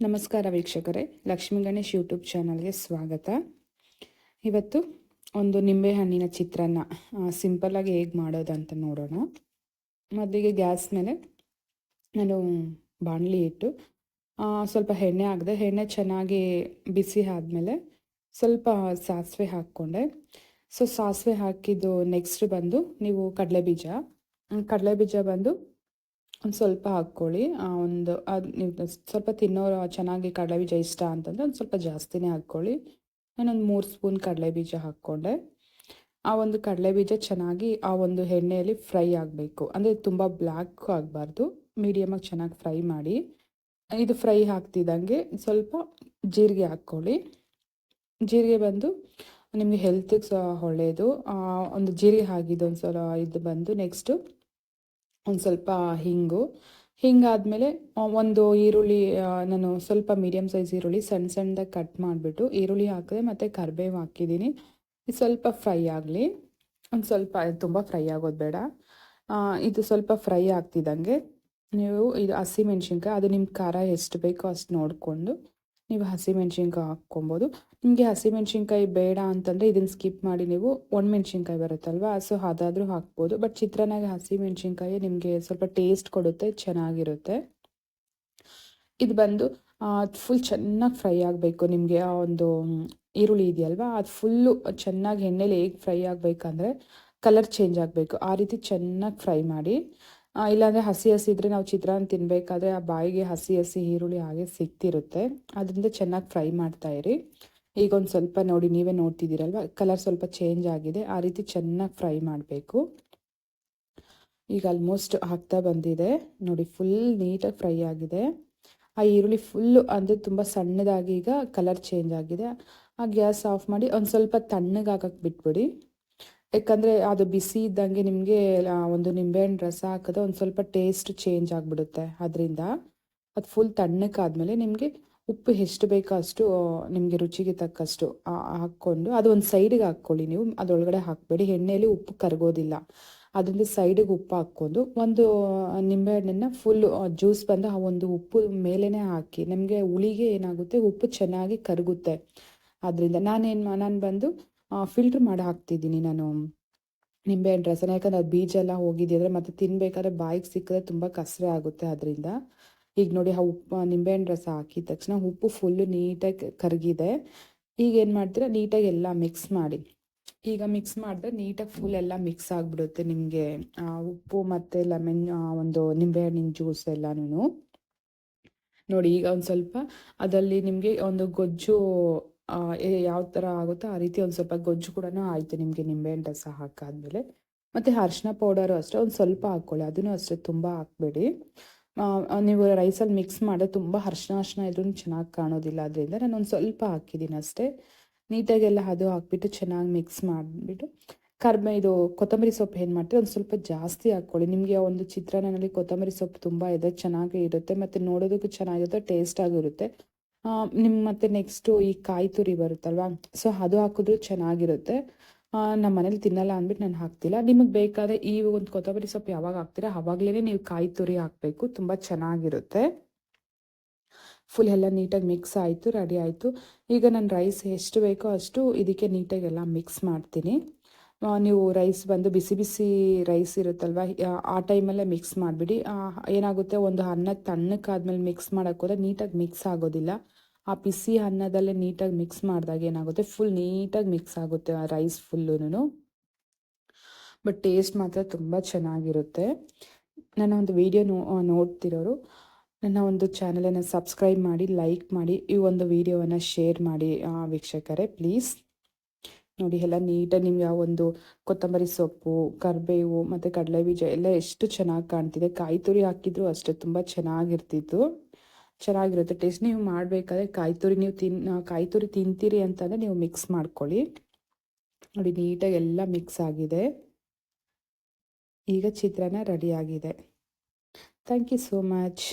ನಮಸ್ಕಾರ ವೀಕ್ಷಕರೇ, ಲಕ್ಷ್ಮೀ ಗಣೇಶ್ ಯೂಟ್ಯೂಬ್ ಚಾನಲ್ಗೆ ಸ್ವಾಗತ. ಇವತ್ತು ಒಂದು ನಿಂಬೆಹಣ್ಣಿನ ಚಿತ್ರಾನ್ನ ಸಿಂಪಲ್ಲಾಗಿ ಹೇಗೆ ಮಾಡೋದು ಅಂತ ನೋಡೋಣ. ಮೊದಲಿಗೆ ಗ್ಯಾಸ್ ಮೇಲೆ ನಾನು ಬಾಣಲಿ ಇಟ್ಟು ಸ್ವಲ್ಪ ಎಣ್ಣೆ ಹಾಕಿದೆ, ಎಣ್ಣೆ ಚೆನ್ನಾಗಿ ಬಿಸಿ ಆದಮೇಲೆ ಸ್ವಲ್ಪ ಸಾಸಿವೆ ಹಾಕ್ಕೊಂಡೆ. ಸೊ, ಸಾಸಿವೆ ಹಾಕಿದ್ದು ನೆಕ್ಸ್ಟ್ ಬಂದು ನೀವು ಕಡಲೆ ಬೀಜ ಕಡಲೆ ಬೀಜ ಬಂದು ಒಂದು ಸ್ವಲ್ಪ ಹಾಕ್ಕೊಳ್ಳಿ. ಒಂದು ಅದು ನೀವು ಸ್ವಲ್ಪ ತಿನ್ನೋರು ಚೆನ್ನಾಗಿ ಕಡಲೆಬೀಜ ಇಷ್ಟ ಅಂತಂದರೆ ಒಂದು ಸ್ವಲ್ಪ ಜಾಸ್ತಿನೇ ಹಾಕ್ಕೊಳ್ಳಿ. ನಾನೊಂದು ಮೂರು ಸ್ಪೂನ್ ಕಡಲೆಬೀಜ ಹಾಕ್ಕೊಂಡೆ. ಆ ಒಂದು ಕಡಲೆಬೀಜ ಚೆನ್ನಾಗಿ ಆ ಒಂದು ಎಣ್ಣೆಯಲ್ಲಿ ಫ್ರೈ ಆಗಬೇಕು. ಅಂದರೆ ತುಂಬ ಬ್ಲ್ಯಾಕ್ ಆಗಬಾರ್ದು. ಮೀಡಿಯಮಾಗಿ ಚೆನ್ನಾಗಿ ಫ್ರೈ ಮಾಡಿ. ಇದು ಫ್ರೈ ಹಾಕ್ತಿದ್ದಂಗೆ ಸ್ವಲ್ಪ ಜೀರಿಗೆ ಹಾಕ್ಕೊಳ್ಳಿ. ಜೀರಿಗೆ ಬಂದು ನಿಮಗೆ ಹೆಲ್ತಿಗೆ ಸಹ ಒಳ್ಳೆಯದು ಒಂದು ಜೀರಿಗೆ ಹಾಕಿದ್ದು ಒಂದು ಸಲ ಇದು ಬಂದು ನೆಕ್ಸ್ಟು ಒಂದು ಸ್ವಲ್ಪ ಹಿಂಗು. ಹಿಂಗಾದಮೇಲೆ ಒಂದು ಈರುಳ್ಳಿ ನಾನು ಸ್ವಲ್ಪ ಮೀಡಿಯಮ್ ಸೈಜ್ ಈರುಳ್ಳಿ ಸಣ್ಣ ಸಣ್ಣದಾಗಿ ಕಟ್ ಮಾಡಿಬಿಟ್ಟು ಈರುಳ್ಳಿ ಹಾಕಿದೆ ಮತ್ತು ಕರಿಬೇವು ಹಾಕಿದ್ದೀನಿ. ಇದು ಸ್ವಲ್ಪ ಫ್ರೈ ಆಗಲಿ. ಒಂದು ಸ್ವಲ್ಪ ತುಂಬ ಫ್ರೈ ಆಗೋದು ಬೇಡ. ಇದು ಸ್ವಲ್ಪ ಫ್ರೈ ಆಗ್ತಿದ್ದಂಗೆ, ನೀವು ಇದು ಹಸಿಮೆಣ್ಸಿನ್ಕಾಯಿ ಅದು ನಿಮ್ಮ ಖಾರ ಎಷ್ಟು ಬೇಕೋ ಅಷ್ಟು ನೋಡಿಕೊಂಡು ನೀವು ಹಸಿಮೆಣ್ಸಿನ್ಕಾಯಿ ಹಾಕ್ಕೊಬೋದು. ನಿಮಗೆ ಹಸಿಮೆಣ್ಸಿನ್ಕಾಯಿ ಬೇಡ ಅಂತಂದರೆ ಇದನ್ನು ಸ್ಕಿಪ್ ಮಾಡಿ ನೀವು ಒಣಮೆಣ್ಸಿನ್ಕಾಯಿ ಬರುತ್ತಲ್ವ, ಸೊ ಅದಾದರೂ ಹಾಕ್ಬೋದು. ಬಟ್ ಚಿತ್ರಾನ್ನಾಗ ಹಸಿಮೆಣ್ಸಿನ್ಕಾಯಿ ನಿಮಗೆ ಸ್ವಲ್ಪ ಟೇಸ್ಟ್ ಕೊಡುತ್ತೆ, ಚೆನ್ನಾಗಿರುತ್ತೆ. ಇದು ಬಂದು ಫುಲ್ ಚೆನ್ನಾಗಿ ಫ್ರೈ ಆಗಬೇಕು ನಿಮಗೆ. ಆ ಒಂದು ಈರುಳ್ಳಿ ಇದೆಯಲ್ವಾ, ಅದು ಫುಲ್ಲು ಚೆನ್ನಾಗಿ ಎಣ್ಣೆಲಿ ಹೇಗೆ ಫ್ರೈ ಆಗಬೇಕಂದ್ರೆ ಕಲರ್ ಚೇಂಜ್ ಆಗಬೇಕು. ಆ ರೀತಿ ಚೆನ್ನಾಗಿ ಫ್ರೈ ಮಾಡಿ. ಇಲ್ಲಾಂದರೆ ಹಸಿ ಹಸಿ ಇದ್ದರೆ ನಾವು ಚಿತ್ರಾನ್ನ ತಿನ್ನಬೇಕಾದ್ರೆ ಆ ಬಾಯಿಗೆ ಹಸಿ ಹಸಿ ಈರುಳ್ಳಿ ಹಾಗೆ ಸಿಗ್ತಿರುತ್ತೆ ಅದರಿಂದ ಚೆನ್ನಾಗಿ ಫ್ರೈ ಮಾಡ್ತಾ ಇರಿ. ಈಗ ಒಂದು ಸ್ವಲ್ಪ ನೋಡಿ, ನೀವೇ ನೋಡ್ತಿದ್ದೀರಲ್ವ? ಕಲರ್ ಸ್ವಲ್ಪ ಚೇಂಜ್ ಆಗಿದೆ. ಆ ರೀತಿ ಚೆನ್ನಾಗಿ ಫ್ರೈ ಮಾಡಬೇಕು. ಈಗ ಆಲ್ಮೋಸ್ಟ್ ಆಗ್ತಾ ಬಂದಿದೆ. ನೋಡಿ ಫುಲ್ ನೀಟಾಗಿ ಫ್ರೈ ಆಗಿದೆ. ಆ ಈರುಳ್ಳಿ ಫುಲ್ಲು ಅಂದರೆ ತುಂಬ ಸಣ್ಣದಾಗಿ ಈಗ ಕಲರ್ ಚೇಂಜ್ ಆಗಿದೆ. ಆ ಗ್ಯಾಸ್ ಆಫ್ ಮಾಡಿ ಒಂದು ಸ್ವಲ್ಪ ತಣ್ಣಗಾಗಕ್ಕೆ ಬಿಟ್ಬಿಡಿ. ಯಾಕಂದರೆ ಅದು ಬಿಸಿ ಇದ್ದಂಗೆ ನಿಮಗೆ ಒಂದು ನಿಂಬೆಹಣ್ಣು ರಸ ಹಾಕಿದ್ರೆ ಒಂದು ಸ್ವಲ್ಪ ಟೇಸ್ಟ್ ಚೇಂಜ್ ಆಗಿಬಿಡುತ್ತೆ. ಅದರಿಂದ ಅದು ಫುಲ್ ತಣ್ಣಕ್ಕಾದಮೇಲೆ ನಿಮಗೆ ಉಪ್ಪು ಎಷ್ಟು ಬೇಕೋ ಅಷ್ಟು ನಿಮಗೆ ರುಚಿಗೆ ತಕ್ಕಷ್ಟು ಹಾಕ್ಕೊಂಡು ಅದು ಒಂದು ಸೈಡಿಗೆ ಹಾಕ್ಕೊಳ್ಳಿ ನೀವು. ಅದರೊಳಗಡೆ ಹಾಕಬೇಡಿ. ಎಣ್ಣೆಯಲ್ಲಿ ಉಪ್ಪು ಕರಗೋದಿಲ್ಲ. ಅದರಿಂದ ಸೈಡಿಗೆ ಉಪ್ಪು ಹಾಕ್ಕೊಂಡು ಒಂದು ನಿಂಬೆಹಣ್ಣನ್ನು ಫುಲ್ ಜ್ಯೂಸ್ ಬಂದು ಆ ಒಂದು ಉಪ್ಪು ಮೇಲೇ ಹಾಕಿ ನಮಗೆ ಹುಳಿಗೆ ಏನಾಗುತ್ತೆ? ಉಪ್ಪು ಚೆನ್ನಾಗಿ ಕರಗುತ್ತೆ. ಅದರಿಂದ ನಾನೇನು ನಾನು ಬಂದು ಫಿಲ್ಟ್ರ್ ಮಾಡಿ ಹಾಕ್ತಿದ್ದೀನಿ ನಾನು. ನಿಂಬೆಹಣ್ಣು ರಸನ. ಯಾಕಂದರೆ ಅದು ಬೀಜ ಎಲ್ಲ ಹೋಗಿದೆಯಂದರೆ ಮತ್ತೆ ತಿನ್ಬೇಕಾದ್ರೆ ಬಾಯಿಗೆ ಸಿಕ್ಕಿದ್ರೆ ತುಂಬ ಕಸರೆ ಆಗುತ್ತೆ ಅದರಿಂದ. ಈಗ ನೋಡಿ, ಆ ಉಪ್ಪು ನಿಂಬೆಹಣ್ಣು ರಸ ಹಾಕಿದ ತಕ್ಷಣ ಉಪ್ಪು ಫುಲ್ಲು ನೀಟಾಗಿ ಕರಗಿದೆ. ಈಗ ಏನು ಮಾಡ್ತೀರಾ? ನೀಟಾಗಿ ಎಲ್ಲ ಮಿಕ್ಸ್ ಮಾಡಿ. ಈಗ ಮಿಕ್ಸ್ ಮಾಡಿದ್ರೆ ನೀಟಾಗಿ ಫುಲ್ ಎಲ್ಲ ಮಿಕ್ಸ್ ಆಗಿಬಿಡುತ್ತೆ ನಿಮಗೆ. ಉಪ್ಪು ಮತ್ತು ಲೆಮೆನ್ ಒಂದು ನಿಂಬೆಹಣ್ಣಿನ ಜ್ಯೂಸ್ ಎಲ್ಲನೂ ನೋಡಿ, ಈಗ ಒಂದು ಸ್ವಲ್ಪ ಅದರಲ್ಲಿ ನಿಮಗೆ ಒಂದು ಗೊಜ್ಜು ಯಾವ ಥರ ಆಗುತ್ತೋ ಆ ರೀತಿ ಒಂದು ಸ್ವಲ್ಪ ಗೊಜ್ಜು ಕೂಡ ಆಯಿತು ನಿಮಗೆ ನಿಂಬೆಹಣ್ಣು ರಸ ಹಾಕಾದ್ಮೇಲೆ. ಮತ್ತು ಅರಿಶಿನ ಪೌಡರು ಅಷ್ಟೇ, ಒಂದು ಸ್ವಲ್ಪ ಹಾಕ್ಕೊಳ್ಳಿ, ಅದನ್ನು ಅಷ್ಟೇ ತುಂಬ ಹಾಕ್ಬೇಡಿ. ನೀವು ರೈಸಲ್ಲಿ ಮಿಕ್ಸ್ ಮಾಡಿದ್ರೆ ತುಂಬ ಅರ್ಶಿನ ಅರ್ಶಿನ ಇದ್ರೂ ಚೆನ್ನಾಗಿ ಕಾಣೋದಿಲ್ಲ, ಅದರಿಂದ ನಾನು ಒಂದು ಸ್ವಲ್ಪ ಹಾಕಿದ್ದೀನಿ ಅಷ್ಟೇ. ನೀಟಾಗೆಲ್ಲ ಅದು ಹಾಕ್ಬಿಟ್ಟು ಚೆನ್ನಾಗಿ ಮಿಕ್ಸ್ ಮಾಡಿಬಿಟ್ಟು ಕರ್ಬೆ ಇದು ಕೊತ್ತಂಬರಿ ಸೊಪ್ಪು ಏನು ಮಾಡ್ತೀವಿ ಒಂದು ಸ್ವಲ್ಪ ಜಾಸ್ತಿ ಹಾಕ್ಕೊಳ್ಳಿ. ನಿಮಗೆ ಒಂದು ಚಿತ್ರಾನ್ನದಲ್ಲಿ ಕೊತ್ತಂಬರಿ ಸೊಪ್ಪು ತುಂಬ ಇದೆ, ಚೆನ್ನಾಗಿ ಇರುತ್ತೆ, ಮತ್ತು ನೋಡೋದಕ್ಕೂ ಚೆನ್ನಾಗಿರುತ್ತೆ ಟೇಸ್ಟ್ ಆಗಿರುತ್ತೆ ನಿಮ್ಮ ಮತ್ತು ನೆಕ್ಸ್ಟು ಈ ಕಾಯಿ ತುರಿ ಬರುತ್ತಲ್ವಾ? ಸೊ ಅದು ಹಾಕಿದ್ರು ಚೆನ್ನಾಗಿರುತ್ತೆ. ನಮ್ಮ ಮನೇಲಿ ತಿನ್ನಲ್ಲ ಅಂದ್ಬಿಟ್ಟು ನಾನು ಹಾಕ್ತಿಲ್ಲ. ನಿಮಗೆ ಬೇಕಾದರೆ ಈ ಒಂದು ಕೊತ್ತಂಬರಿ ಸೊಪ್ಪು ಯಾವಾಗ ಹಾಕ್ತೀರಾ ಅವಾಗಲೇ ನೀವು ಕಾಯಿ ತುರಿ ಹಾಕಬೇಕು. ತುಂಬ ಚೆನ್ನಾಗಿರುತ್ತೆ. ಫುಲ್ ಎಲ್ಲ ನೀಟಾಗಿ ಮಿಕ್ಸ್ ಆಯಿತು ರೆಡಿ ಆಯಿತು. ಈಗ ನಾನು ರೈಸ್ ಎಷ್ಟು ಬೇಕೋ ಅಷ್ಟು ಇದಕ್ಕೆ ನೀಟಾಗಿ ಎಲ್ಲ ಮಿಕ್ಸ್ ಮಾಡ್ತೀನಿ. ನೀವು ರೈಸ್ ಬಂದು ಬಿಸಿ ಬಿಸಿ ರೈಸ್ ಇರುತ್ತಲ್ವ? ಆ- ಟೈಮಲ್ಲೇ ಮಿಕ್ಸ್ ಮಾಡಿಬಿಡಿ. ಏನಾಗುತ್ತೆ? ಒಂದು ಅನ್ನ ತಣ್ಣಕ್ಕಾದ್ಮೇಲೆ ಮಿಕ್ಸ್ ಮಾಡೋಕ್ಕೆ ಹೋದ್ರೆ ನೀಟಾಗಿ ಮಿಕ್ಸ್ ಆಗೋದಿಲ್ಲ. ಆ ಬಿಸಿ ಅನ್ನದಲ್ಲೇ ನೀಟಾಗಿ ಮಿಕ್ಸ್ ಮಾಡಿದಾಗ ಏನಾಗುತ್ತೆ? ಫುಲ್ ನೀಟಾಗಿ ಮಿಕ್ಸ್ ಆಗುತ್ತೆ ಆ ರೈಸ್ ಫುಲ್ಲೂ ಬಟ್ ಟೇಸ್ಟ್ ಮಾತ್ರ ತುಂಬ ಚೆನ್ನಾಗಿರುತ್ತೆ. ನನ್ನ ಒಂದು ವಿಡಿಯೋ ನೋ ನೋಡ್ತಿರೋರು, ನನ್ನ ಒಂದು ಚಾನಲನ್ನು ಸಬ್ಸ್ಕ್ರೈಬ್ ಮಾಡಿ ಲೈಕ್ ಮಾಡಿ ಈ ಒಂದು ವಿಡಿಯೋವನ್ನು ಶೇರ್ ಮಾಡಿ ವೀಕ್ಷಕರೇ ಪ್ಲೀಸ್ ನೋಡಿ ಎಲ್ಲ ನೀಟಾಗಿ ನಿಮ್ಗೆ ಆ ಒಂದು ಕೊತ್ತಂಬರಿ ಸೊಪ್ಪು, ಕರಿಬೇವು ಮತ್ತು ಕಡಲೆ ಬೀಜ ಎಲ್ಲ ಎಷ್ಟು ಚೆನ್ನಾಗಿ ಕಾಣ್ತಿದೆ. ಕಾಯಿ ತುರಿ ಹಾಕಿದ್ರು ಅಷ್ಟೇ ತುಂಬ ಚೆನ್ನಾಗಿರ್ತಿತ್ತು. ಚೆನ್ನಾಗಿರುತ್ತೆ. ಟೇಸ್ಟ್ ನೀವು ಮಾಡಬೇಕಾದ್ರೆ ಕಾಯಿ ತುರಿ ನೀವು ತಿನ್ ಕಾಯಿ ತುರಿ ತಿಂತೀರಿ ಅಂತಂದರೆ ನೀವು ಮಿಕ್ಸ್ ಮಾಡ್ಕೊಳ್ಳಿ. ನೋಡಿ ನೀಟಾಗಿ ಎಲ್ಲ ಮಿಕ್ಸ್ ಆಗಿದೆ. ಈಗ ಚಿತ್ರಾನ್ನ ರೆಡಿ ಆಗಿದೆ. Thank you so much